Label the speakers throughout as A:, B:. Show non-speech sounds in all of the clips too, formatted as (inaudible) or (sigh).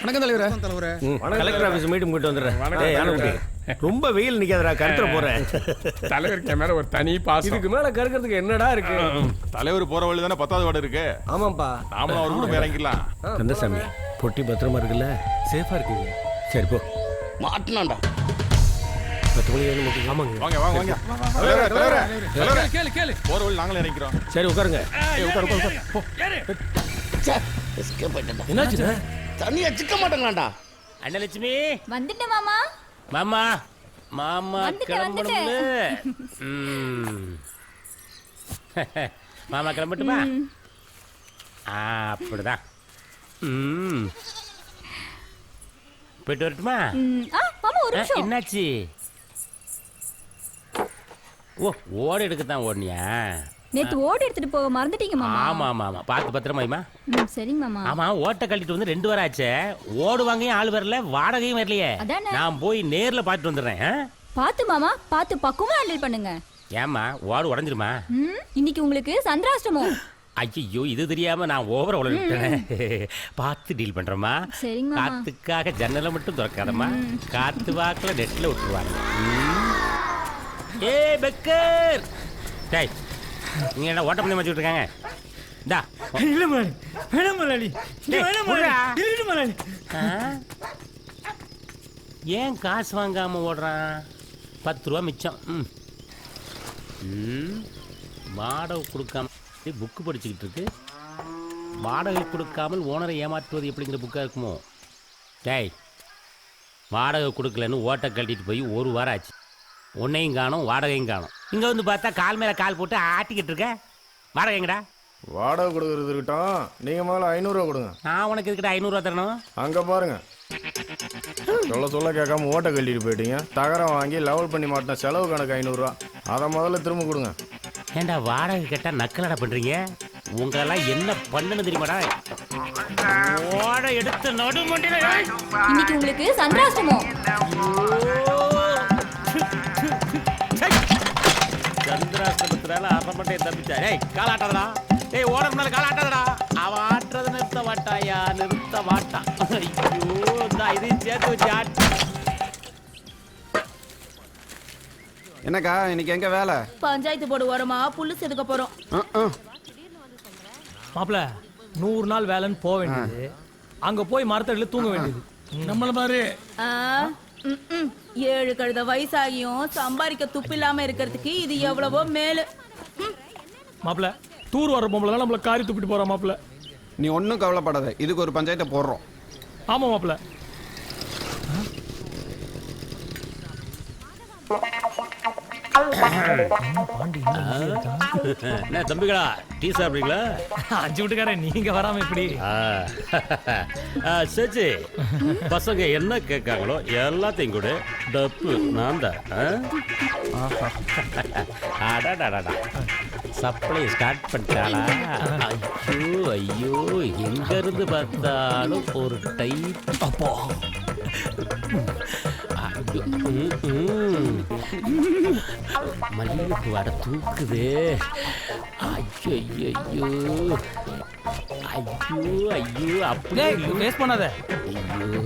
A: வணக்கம் தலைவரே.
B: தலைவரே.
C: கலெக்டர் ஆஃபீஸ் மீட்டிங் போயிட்டு வந்துடுறேன். ரொம்ப வெயில் நிக்காதடா கருத்துற போறேன் (laughs)
D: தலைவருக்கு மேல ஒரு தனி பாசம்.
E: இதுக்கு மேல கறக்கிறதுக்கு என்னடா இருக்கு?
F: தலைவர் போற வழி தானே பத்தாவது வார்டு இருக்கு?
E: ஆமாப்பா.
F: நாமளும் அவர் கூட இறங்கிடலாம்.
C: கந்தசாமி பொட்டி பத்திரமா இருக்குல்ல?
E: சேஃபா இருக்குங்க.
C: சரி போ.
B: மாட்டினாண்டா
C: பத்து மணி ஏழு மணிக்கு ஆமாங்க.
F: வாங்க வாங்க வாங்க. தலைவரே, தலைவரே, தலைவரே.
D: கேளு கேளு
F: போற வழி நாங்களும் இறங்கிக்கிறோம்.
C: சரி உட்காருங்க.
B: தண்ணியை சிக்க மாட்டேங்களாண்டா?
C: அண்ணலட்சுமி.
G: வந்துட்டேன் மாமா.
C: மாமா மாமா ம். (laughs) மாமா கிளம்பட்டுமா? ஆ அப்படிதான் ம். போயிட்டு வரட்டுமா?
G: ம், ஆ மாமா ஒரு
C: ஆ,
G: நிமிஷம்.
C: என்னாச்சு? ஓ ஓட எடுக்க தான் ஓடுனியா?
G: நேத்து ஓடி எடுத்துட்டு போக மறந்துட்டீங்க மாமா.
C: ஆமா ஆமா ஆமா. பார்த்து பத்திரமாயுமா
G: ம், சரிங்க மாமா.
C: ஆமா ஓட்ட கழட்டிட்டு வந்து ரெண்டு வாரம் ஆச்சே. ஓடுவாங்கையும் ஆள் வரல வாடகையும் வரலையே.
G: அதானே.
C: நான் போய் நேர்ல பார்த்துட்டு வந்துடுறேன் ஆ?
G: பாத்து மாமா பாத்து பக்குவமா ஹேண்டில் பண்ணுங்க.
C: ஏம்மா ஓடு உடஞ்சிருமா?
G: ம், இன்னைக்கு உங்களுக்கு சந்திராஷ்டமம்.
C: ஐயோ இது தெரியாம நான் ஓவர உழவிட்டேன் பார்த்து டீல் பண்றேம்மா.
G: சரிங்க மாமா.
C: காத்துக்காக ஜன்னலை மட்டும் திறக்காதம்மா. காத்து வாக்குல நெட்ல விட்டுருவாங்க ம். ஏய் பெக்கர்! டேய் நீங்க என்ன ஓட்ட பண்ணி வச்சுட்டு இருக்காங்க இந்தா.
A: இல்ல முதலாளி? வேணாம் முதலாளி? வேணாம். முதலாளி? இல்ல முதலாளி?
C: ஏன் காசு வாங்காம ஓடுறான்? பத்து ரூபா மிச்சம். ம். வாடகை கொடுக்காம புக்கு படிச்சுக்கிட்டு இருக்கு வாடகை கொடுக்காமல் ஓனரை ஏமாற்றுவது எப்படிங்கிற புக்காக இருக்குமோ? டேய் வாடகை கொடுக்கலன்னு ஓட்டை கழட்டிட்டு போய் ஒரு வாரம் ஆச்சு. உன்னையும் காணும் வாடகையும் காணும். இங்கே வந்து பார்த்தா கால் மேலே கால் போட்டு ஆட்டிக்கிட்டு இருக்க. வாடகை எங்கடா?
H: வாடகை கொடுக்கறது இருக்கட்டும். நீங்க முதல்ல ஐநூறுரூவா கொடுங்க.
C: நான் உனக்கு இதுக்கிட்ட ஐநூறுரூவா தரணும்?
H: அங்க பாருங்க. சொல்ல சொல்ல கேட்காம ஓட்டை கட்டிட்டு போயிட்டீங்க. தகரம் வாங்கி லெவல் பண்ணி மாட்டின செலவு கணக்கு ஐநூறுரூவா அதை முதல்ல திரும்ப கொடுங்க.
C: ஏண்டா வாடகை கேட்டா நக்கலடா பண்றீங்க? உங்களெல்லாம் என்ன பண்ணணும் தெரியுமாடா? ஓட எடுத்து நடுமண்டில
G: இன்னைக்கு உங்களுக்கு சந்திராஷ்டமம்.
C: சந்திராஷ்டமத்தினால அரை மண்டையை தப்பிச்சா ஏய் காலாட்டாதடா ஏய் ஓட முன்னால காலாட்டாதடா அவன் ஆட்டுறதை நிறுத்த மாட்டாயா? நிறுத்த மாட்டான். ஐயோ இந்த இதையும் சேர்த்து வச்சு ஆட்டு.
A: என்னக்கா இன்னைக்கு எங்க வேலை?
I: பஞ்சாயத்து போர்டு ஓரமா புல்லு செதுக்க போறோம்.
E: மாப்பிள நூறு நாள் வேலைன்னு போக வேண்டியது. அங்க போய் மரத்தடியில தூங்க வேண்டியது.
D: நம்மள மாதிரி.
I: ஏழு கழுத வயசாகியும் சம்பாதிக்க துப்பு இல்லாம இருக்கிறதுக்கு இது எவ்வளவோ மேலு.
E: மாப்பிள டூர் வர பொம்பளை தான் நம்மள காரி துப்பிட்டு போறா மாப்பிள
A: நீ ஒன்றும் கவலைப்படாத. இதுக்கு ஒரு பஞ்சாயத்தை போடுறோம்.
E: ஆமா மாப்பிள
C: என்ன தம்பிகளா டீ சாப்பிடுறீங்களா?
E: அஞ்சு விட்டுக்காரன் நீங்க வராம இப்படி
C: சச்சி பசங்க என்ன கேட்காங்களோ எல்லாத்தையும் கூட. டப்பு நான் தான்? அடடடடா சப்ளை ஸ்டார்ட் பண்ணிட்டாளா? ஐயோ ஐயோ எங்க இருந்து பார்த்தாலும் ஒரு டைப். அப்போ. மல்லிகைப்பூ வர தூக்குது. ஐயோ ஐயோ ஐயோ ஐயோ அப்படியே
E: வேஸ்ட் பண்ணாத.
C: ஐயோ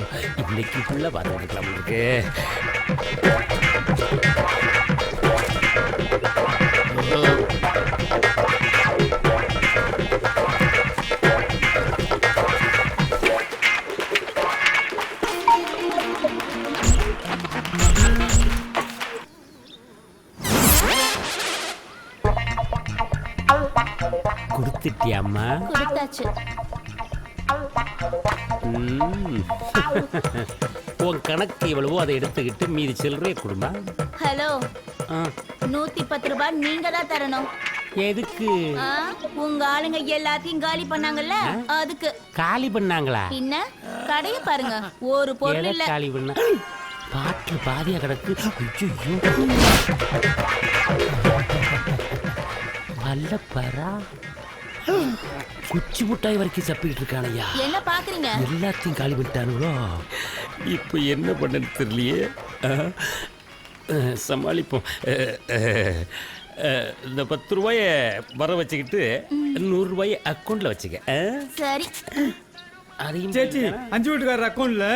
C: இன்னைக்கு ஃபுல்லாக பார்த்துக்கலாம் உங்களுக்கு (laughs) உன் கணக்கு எவ்வளவோ அதை எடுத்துக்கிட்டு மீதி சில்லறைய கொடுமா.
I: ஹலோ.
C: ஆ,
I: நூத்தி பத்து ரூபாய் நீங்க தான் தரணும்.
C: எதுக்கு?
I: ஆ, உங்க ஆளுங்க எல்லாத்தையும் காலி பண்ணாங்கல்ல? அதுக்கு.
C: காலி பண்ணாங்களா?
I: பின்ன? கடைய பாருங்க. ஒரு பொருள்
C: எதை
I: இல்ல.
C: காலி பண்ண? பாட்டில் பாதியா கிடக்கு. ஐயோ நல்ல பரா குச்சி முட்டாய் வரைக்கும் சப்பிக்கிட்டு இருக்கானையா
I: என்ன பாக்குறீங்க?
C: எல்லாத்தையும் காலி பண்ணிட்டானுங்களோ? இப்போ என்ன பண்ணன்னு தெரியலையே? அஹ், சமாளிப்போம். அஹ், அஹ், அஹ், இந்த பத்து ரூபாய வர வச்சுக்கிட்டு நூறு ரூபாய அக்கௌண்ட்ல வச்சுக்க. ஆ?
I: சரி.
C: அதையும்
A: சேச்சி அஞ்சு வீட்டுக்காரர் அக்கௌண்ட்ல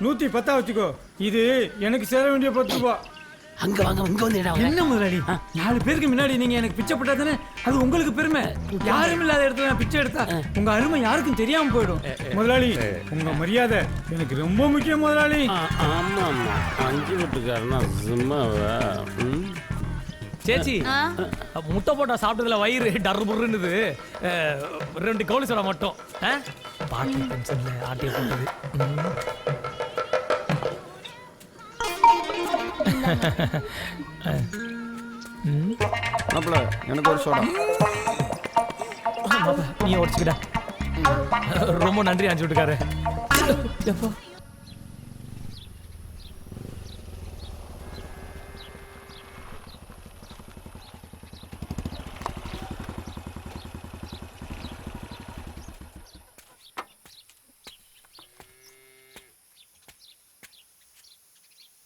A: நூத்தி பத்தா வச்சுக்கோ. இது எனக்கு சேர வேண்டிய பத்து ரூபா.
C: அங்க வாங்க இங்க வந்து
A: என்ன முதலாளி? நாலு பேருக்கு முன்னாடி நீங்க எனக்கு பிச்சை போட்டா தானே? அது உங்களுக்கு பெருமை. யாரும் இல்லாத இடத்துல நான் பிச்சை எடுத்தா உங்க அருமை யாருக்கும் தெரியாம போயிடும். முதலாளி உங்க மரியாதை எனக்கு ரொம்ப முக்கியம் முதலாளி.
C: ஆமா ஆமா அஞ்சு வீட்டுக்காரனா சும்மாவா? ம்?
E: சேச்சி முட்டை போட்டா சாப்பிட்டதுல வயிறு டர் புர்ருன்னுது. அஹ், ரெண்டு கவுளி சோடா மட்டும்? பாட்டி பென்ஷன்ல ஆட்டிய போட்டது. ம்.
A: மாப்பிள எனக்கு ஒரு சோடா.
E: நீ உடச்சுக்கிட ரொம்ப நன்றி அஞ்சு வீட்டுக்காரு. எப்போ?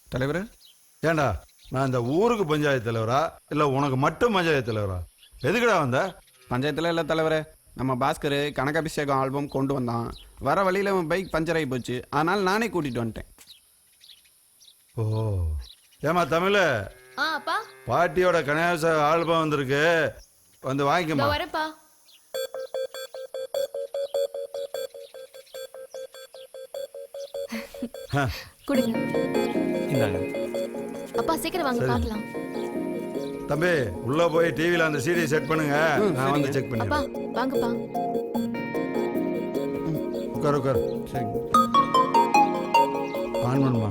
A: தலைவர்?
J: ஏண்டா நான் இந்த ஊருக்கு பஞ்சாயத்து தலைவரா? இல்ல உனக்கு மட்டும் பஞ்சாயத்து தலைவரா? எதுக்குடா வந்த?
A: பஞ்சாயத்துல இல்ல தலைவரே. நம்ம பாஸ்கர் கனகாபிஷேகம் ஆல்பம் கொண்டு வந்தான். வர வழியில அவன் பைக் பஞ்சர் ஆகி போச்சு. அதனால நானே கூட்டிட்டு வந்துட்டேன்.
J: ஓ ஏமா தமிழ? பாட்டியோட கனகாச ஆல்பம் வந்திருக்கு. வந்து வாங்கிக்கமா
G: வரப்பா கொடுங்க. அப்பா சீக்கிரம் வாங்க பார்க்கலாம்.
J: தம்பி உள்ள போய் டிவில அந்த சீடி செட் பண்ணுங்க. நான் வந்து செக்
G: அப்பா
J: பண்ணிடுறேன்
G: வாங்கப்பா
J: உட்கார் உட்கார்.
A: சரிங்க.
J: ஆன் பண்ணுமா?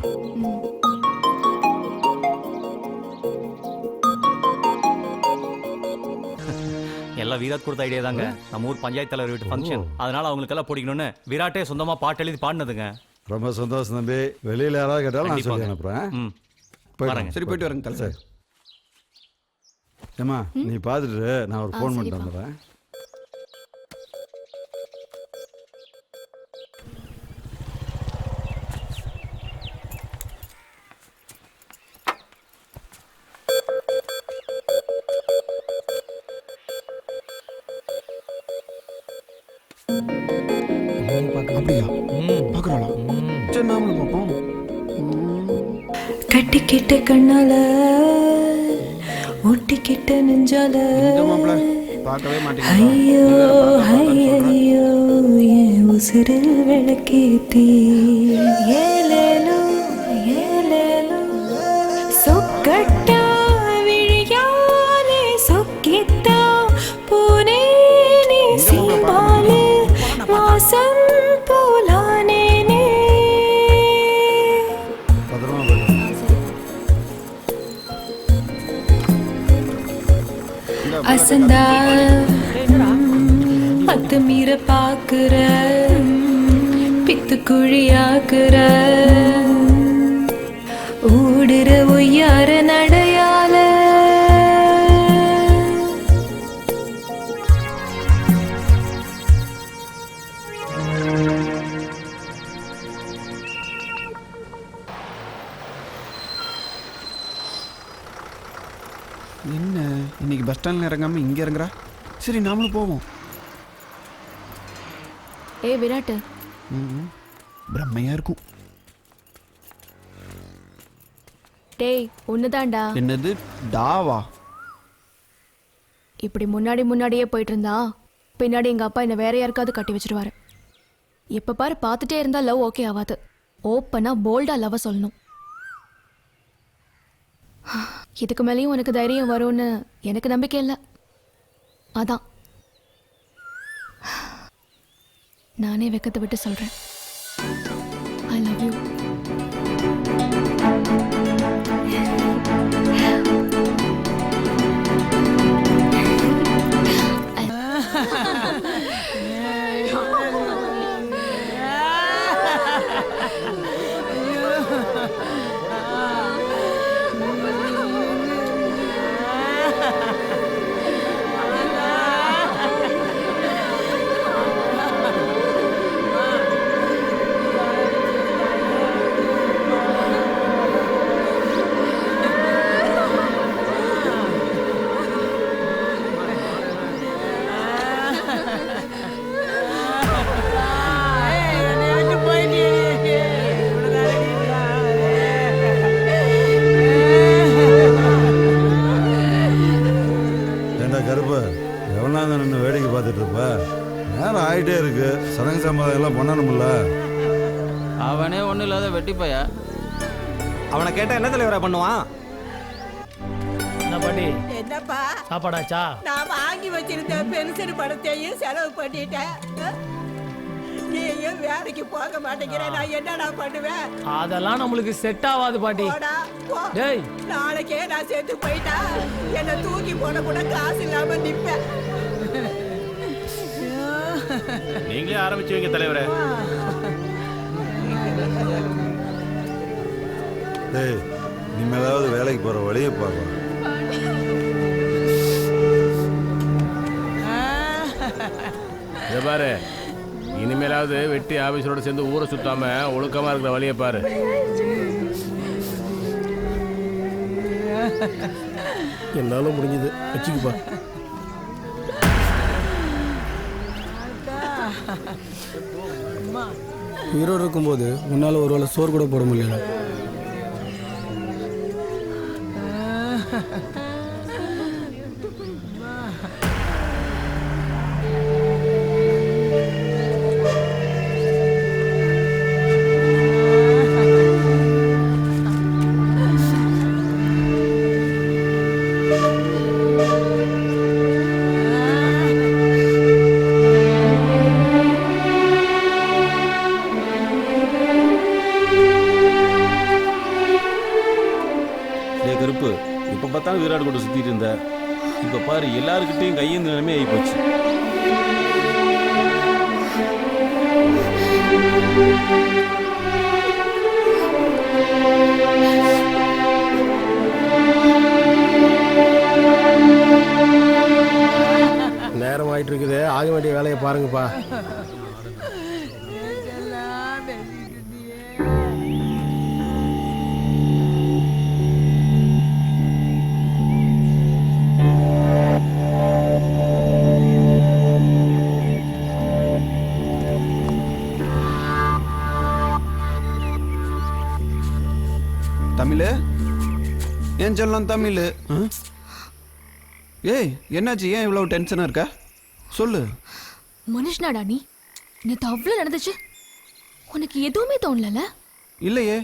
K: எல்லாம் விராட் கொடுத்த ஐடியா தாங்க. நம்ம ஊர் பஞ்சாயத்து தலைவர் வீட்டு ஃபங்க்ஷன் அதனால அவங்களுக்கு எல்லாம் பிடிக்கணும்னு விராட்டே சொந்தமா பாட்டு எழுதி பாடினதுங்க.
J: ரொம்ப சந்தோஷம் தம்பி. வெளியில யாராவது கேட்டாலும் நான் சொல்லி
K: கண்டிப்பாங்க.
J: அனுப்புறேன்.
K: ம். வரேங்க.
A: சரி போயிட்டு வரேங்க தலைவர்.
J: சரி. ஏம்மா நீ பார்த்துட்டு நான் ஒரு ஃபோன் பண்ணிட்டு. வந்துடுறேன்.
A: அப்படியா? பாக்குறாளா? சரி நாமளும் பார்ப்போம்.
L: கட்டிக்கிட்ட கண்ணால ஒட்டிக்கிட்ட நெஞ்சால. ஐயோ ஐயோ என் உசிரில் விளக்கேத்தி. பித்து குழியாக்குற. ஊடுற ஒய்யார நடையால.
A: என்ன? இன்னைக்கு பஸ் ஸ்டாண்ட்ல இறங்காம இங்க இறங்குறா? சரி நாமளும் போவோம்.
G: ஏ விராட்டு.
A: பிரம்மையா இருக்கும்.
G: டேய் ஒண்ணுதான்டா.
A: என்னது? டாவா?
G: இப்படி முன்னாடி முன்னாடியே போயிட்டு இருந்தா பின்னாடி எங்க அப்பா என்ன வேற யாருக்காவது கட்டி வச்சிருவாரு. எப்ப பாரு பார்த்துட்டே இருந்தா லவ் ஓகே ஆகாது. ஓப்பனா போல்டா லவ் சொல்லணும். இதுக்கு மேலேயும் உனக்கு தைரியம் வரும்னு எனக்கு நம்பிக்கை இல்லை. அதான். நானே வெக்கத்தை விட்டு
J: சொல்கிறேன் பண்ணணும்ல
M: அவனே ஒன்றும் இல்லாத வெட்டிப்பையா
K: அவனை கேட்டா என்ன தலைவரா பண்ணுவான்?
E: என்ன பாட்டி?
I: என்னப்பா?
E: சாப்பாடாச்சா?
I: நான் வாங்கி வச்சிருந்த பென்ஷன் பணத்தையும் செலவு பண்ணிட்டேன். நீயும் வேலைக்கு போக மாட்டேங்கிற நான் என்னடா பண்ணுவேன்?
E: அதெல்லாம் நம்மளுக்கு செட் ஆகாது பாட்டி.
I: போடா போ.
E: டேய்.
I: நாளைக்கே நான் செத்து போயிட்டா என்னை தூக்கி போட கூட காசு இல்லாம நிப்பேன்.
H: நீங்களே ஆரம்பிச்சு வைங்க தலைவரே.
J: டேய் இனிமேலாவது வேலைக்கு போற வழியை பார்க்கலாம்
H: இதை பாரு. இனிமேலாவது வெட்டி ஆபீஸரோட சேர்ந்து ஊரை சுத்தாம ஒழுக்கமா இருக்கிற வழியை பாரு. என்னால முடிஞ்சது. வச்சுக்குப்பா.
A: உயிரோடு இருக்கும்போது உன்னால் ஒரு வேளை சோறு கூட போட முடியல.
F: இருந்த இப்ப பாரு எல்லாருக்கிட்டையும் கையேந்த நிலைமை ஆகி போச்சு
H: நேரம் ஆயிட்டு இருக்குது. ஆக வேண்டிய வேலையை பாருங்கப்பா.
A: தமிழ்? ஏன் சொல்லலாம் தமிழ்? ஏய் என்னாச்சு? ஏன் இவ்வளவு டென்ஷனா இருக்க? சொல்லு.
G: மனுஷனாடா நீ. நேத்து அவ்வளோ நடந்துச்சு. உனக்கு எதுவுமே தோணலல
A: இல்லையே.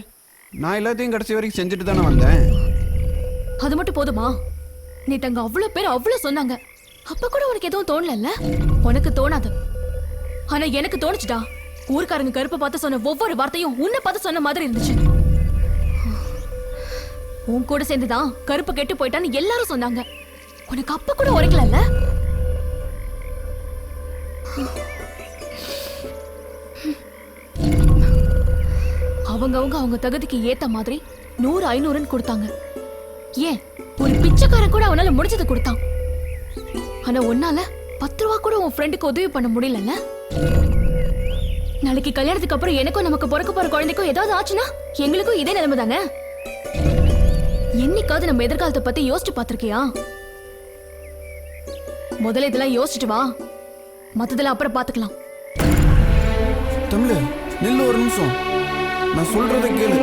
A: நான் எல்லாத்தையும் கடைசி வரைக்கும் செஞ்சுட்டு தானே வந்தேன்.
G: அது மட்டும் போதுமா? நேத்து அங்க அவ்வளோ பேர் அவ்வளோ சொன்னாங்க. அப்ப கூட உனக்கு எதுவும் தோணலல்ல? உனக்கு தோணாது. ஆனா எனக்கு தோணுச்சுடா. ஊர்க்காரங்க கருப்பை பார்த்து சொன்ன ஒவ்வொரு வார்த்தையும் உன்னை பார்த்து சொன்ன மாதிரி இருந்துச்சு. உன் கூட சேர்ந்துதான் கருப்பு கெட்டு போயிட்டான்னு எல்லாரும் சொன்னாங்க. உனக்கு அப்ப கூட உரைக்கலல்ல? அவங்கவங்க அவங்க தகுதிக்கு ஏத்த மாதிரி நூறு ஐநூறுன்னு கொடுத்தாங்க. ஏன்? ஒரு பிச்சைக்காரன் கூட அவனால முடிஞ்சதை கொடுத்தான். ஆனா உன்னால பத்து ரூபா கூட உன் ஃப்ரெண்டுக்கு உதவி பண்ண முடியலல்ல? நாளைக்கு கல்யாணத்துக்கு அப்புறம் எனக்கும் நமக்கு பிறக்க போற குழந்தைக்கும் ஏதாவது ஆச்சுன்னா எங்களுக்கும் இதே நிலைமை தானே என்னைக்காவது நம்ம எதிர்காலத்தை பத்தி யோசிச்சு பார்த்திருக்கியா? முதல்ல இதெல்லாம் யோசிச்சுட்டு வா. மத்ததெல்லாம் அப்புறம் பாத்துக்கலாம்
A: தமிழ் நில்லு ஒரு நிமிஷம். நான் சொல்றதை கேளு.